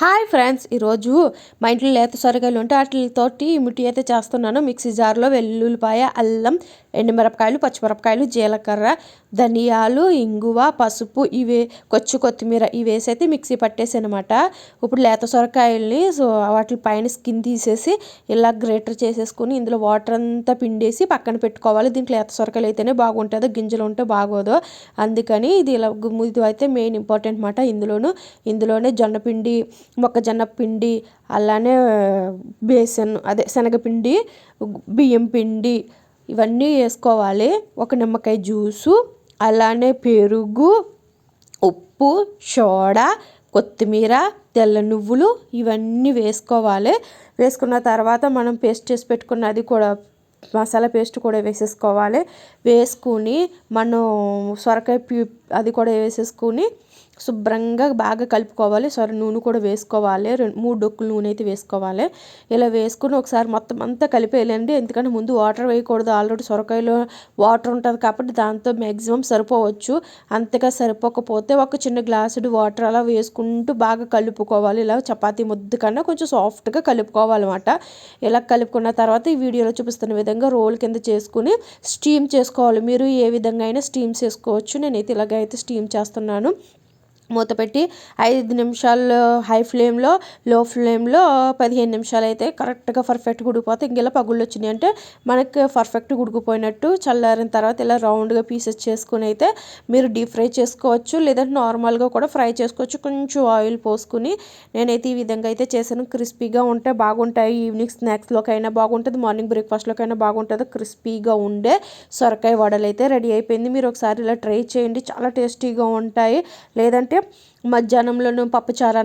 Hi friends ఈరోజు మా ఇంట్లో లేత సొరకాయలు ఉంటే వాటితోటి మిట్టి అయితే చేస్తున్నాను. మిక్సీ జార్లో వెల్లుల్లిపాయ అల్లం ఎండుమిరపకాయలు పచ్చిమిరపకాయలు జీలకర్ర ధనియాలు ఇంగువ పసుపు ఇవి కొచ్చు కొత్తిమీర ఇవి అయితే మిక్సీ పట్టేసి అనమాట ఇప్పుడు లేత సొరకాయల్ని సో వాటి పైన స్కిన్ తీసేసి ఇలా గ్రేటర్ చేసేసుకుని ఇందులో వాటర్ అంతా పిండేసి పక్కన పెట్టుకోవాలి. దీంట్లో లేత సొరకాయలు అయితేనే బాగుంటుందో గింజలు ఉంటే బాగోదు. అందుకని ఇది ఇలా ఇది అయితే మెయిన్ ఇంపార్టెంట్ అనమాట ఇందులోను. ఇందులోనే జొన్నపిండి మొక్కజొన్న పిండి అలానే బేసన్ అదే శనగపిండి బియ్యం పిండి ఇవన్నీ వేసుకోవాలి. ఒక నిమ్మకాయ జ్యూసు అలానే పెరుగు ఉప్పు సోడా కొత్తిమీర తెల్ల నువ్వులు ఇవన్నీ వేసుకోవాలి. వేసుకున్న తర్వాత మనం పేస్ట్ చేసి పెట్టుకున్నది కూడా మసాలా పేస్ట్ కూడా వేసేసుకోవాలి. వేసుకుని మనం సొరకాయ అది కూడా వేసేసుకుని శుభ్రంగా బాగా కలుపుకోవాలి. సరే నూనె కూడా వేసుకోవాలి. రెండు మూడు డొక్కులు నూనె అయితే వేసుకోవాలి. ఇలా వేసుకుని ఒకసారి మొత్తం అంతా కలిపేయాలండి ఎందుకంటే ముందు వాటర్ వేయకూడదు. ఆల్రెడీ సొరకాయలో వాటర్ ఉంటుంది కాబట్టి దాంతో మ్యాక్సిమం సరిపోవచ్చు. అంతగా సరిపోకపోతే ఒక చిన్న గ్లాసుడు వాటర్ అలా వేసుకుంటూ బాగా కలుపుకోవాలి. ఇలా చపాతీ ముద్దు కన్నా కొంచెం సాఫ్ట్గా కలుపుకోవాలన్నమాట. ఇలా కలుపుకున్న తర్వాత ఈ వీడియోలో చూపిస్తున్న విధంగా రోల్ కింద చేసుకుని స్టీమ్ చేసుకోవాలి. మీరు ఏ విధంగా అయినా స్టీమ్ చేసుకోవచ్చు. నేనైతే ఇలాగైతే స్టీమ్ చేస్తున్నాను. మూత పెట్టి ఐదు నిమిషాలు హై ఫ్లేమ్లో లో ఫ్లేమ్లో పదిహేను నిమిషాలు అయితే కరెక్ట్గా పర్ఫెక్ట్గా ఉడికిపోతే ఇంకెలా పగుళ్ళు వచ్చినాయి. అంటే మనకి పర్ఫెక్ట్గా ఉడికిపోయినట్టు చల్లారిన తర్వాత ఇలా రౌండ్గా పీసెస్ చేసుకుని అయితే మీరు డీప్ ఫ్రై చేసుకోవచ్చు. లేదంటే నార్మల్గా కూడా ఫ్రై చేసుకోవచ్చు. కొంచెం ఆయిల్ పోసుకుని నేనైతే ఈ విధంగా అయితే చేశాను. క్రిస్పీగా ఉంటే బాగుంటాయి. ఈవినింగ్ స్నాక్స్లోకైనా బాగుంటుంది. మార్నింగ్ బ్రేక్ఫాస్ట్లోకైనా బాగుంటుంది. క్రిస్పీగా ఉండే సొరకాయ వడలు అయితే రెడీ అయిపోయింది. మీరు ఒకసారి ఇలా ట్రై చేయండి. చాలా టేస్టీగా ఉంటాయి. లేదంటే మధ్యాహ్నంలోనూ పప్పుచారు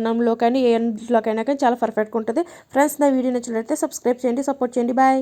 కానీ ఏ ఇంట్లోకైనా కానీ చాలా పర్ఫెక్ట్గా ఉంటుంది. ఫ్రెండ్స్ నా వీడియో నచ్చినట్లయితే సబ్స్క్రైబ్ చేయండి సపోర్ట్ చేయండి. బాయ్